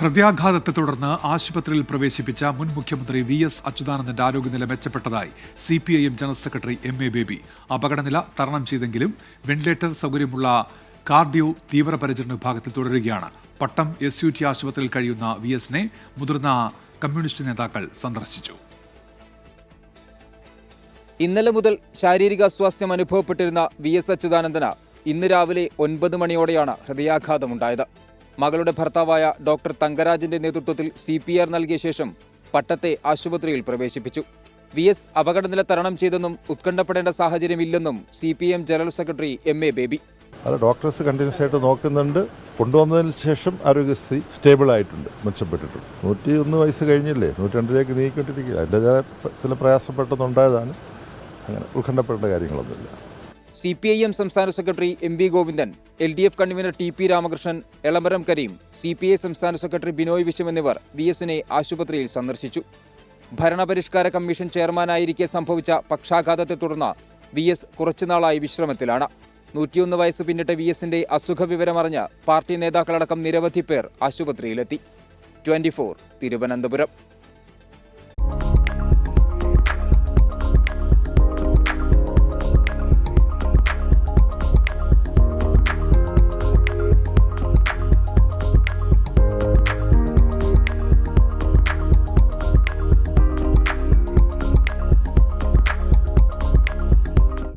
ഹൃദയാഘാതത്തെ തുടർന്ന് ആശുപത്രിയിൽ പ്രവേശിപ്പിച്ച മുൻ മുഖ്യമന്ത്രി വി എസ് അച്യുതാനന്ദന്റെ ആരോഗ്യനില മെച്ചപ്പെട്ടതായി C P I M general secretary M A Baby അപകടനില തരണം ചെയ്തെങ്കിലും വെന്റിലേറ്റർ സൗകര്യമുള്ള കാർഡിയോ തീവ്രപരിചരണ വിഭാഗത്തിൽ തുടരുകയാണ്. പട്ടം എസ് യു ടി ആശുപത്രിയിൽ കഴിയുന്ന വി എസിനെ മുതിർന്ന കമ്മ്യൂണിസ്റ്റ് നേതാക്കൾ സന്ദർശിച്ചു. ഇന്നലെ മുതൽ ശാരീരിക അസ്വാസ്ഥ്യം അനുഭവപ്പെട്ടിരുന്ന വി എസ് അച്യുതാനന്ദന് ഇന്ന് രാവിലെ ഒൻപത് മണിയോടെയാണ് ഹൃദയാഘാതമുണ്ടായത്. മകളുടെ ഭർത്താവായ ഡോക്ടർ തങ്കരാജിന്റെ നേതൃത്വത്തിൽ സി പി ആർ നൽകിയ ശേഷം പട്ടത്തെ ആശുപത്രിയിൽ പ്രവേശിപ്പിച്ചു. വി എസ് അപകടനില തരണം ചെയ്തെന്നും ഉത്കണ്ഠപ്പെടേണ്ട സാഹചര്യമില്ലെന്നും C P M general secretary M A Baby. അത് ഡോക്ടേഴ്സ് കണ്ടിന്യൂസ് ആയിട്ട് നോക്കുന്നുണ്ട്. കൊണ്ടുവന്നതിന് ശേഷം ആരോഗ്യസ്ഥിതി സ്റ്റേബിൾ ആയിട്ടുണ്ട് മെച്ചപ്പെട്ടിട്ടുണ്ട്. നൂറ്റി ഒന്ന് വയസ്സ് കഴിഞ്ഞില്ലേ? നൂറ്റി രണ്ടിലേക്ക് നീക്കിക്കൊണ്ടിരിക്കുക അതിന്റെ ചില പ്രയാസപ്പെട്ടതുണ്ടായതാണ്. അങ്ങനെ ഉത്കണ്ഠപ്പെടേണ്ട കാര്യങ്ങളൊന്നുമില്ല. സി പി ഐ എം സംസ്ഥാന secretary M V Govindan L D F convener T P Ramakrishnan Elamaram Kareem C P I സംസ്ഥാന സെക്രട്ടറി ബിനോയ് വിശ്വം എന്നിവർ വി എസിനെ ആശുപത്രിയിൽ സന്ദർശിച്ചു. ഭരണപരിഷ്കാര കമ്മീഷൻ ചെയർമാനായിരിക്കെ സംഭവിച്ച പക്ഷാഘാതത്തെ തുടർന്ന് വി എസ് കുറച്ചുനാളായി വിശ്രമത്തിലാണ്. നൂറ്റിയൊന്ന് വയസ്സ് പിന്നിട്ട വി എസിന്റെ അസുഖ വിവരമറിഞ്ഞ് പാർട്ടി നേതാക്കളടക്കം നിരവധി പേർ ആശുപത്രിയിലെത്തി. ട്വന്റി തിരുവനന്തപുരം.